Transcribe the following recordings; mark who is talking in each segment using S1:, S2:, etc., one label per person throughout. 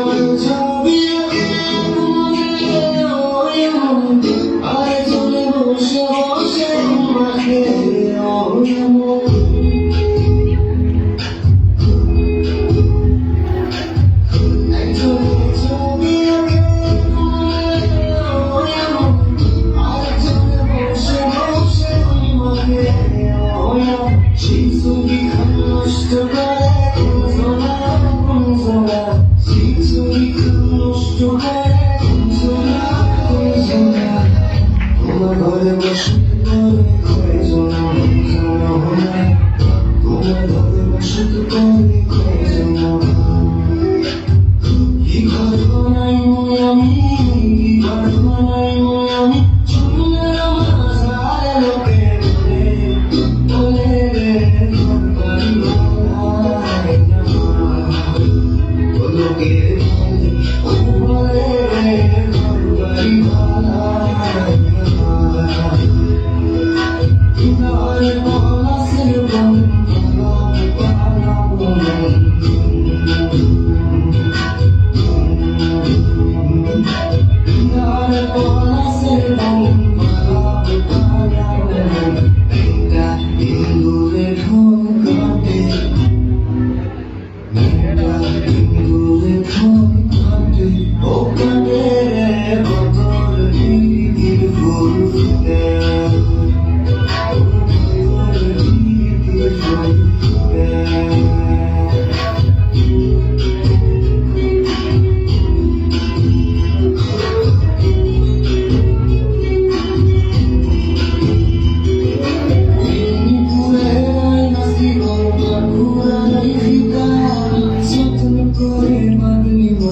S1: তোমার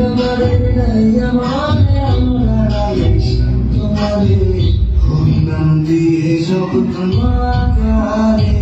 S1: তোমারে হরিনাম দিয়ে সব তোমার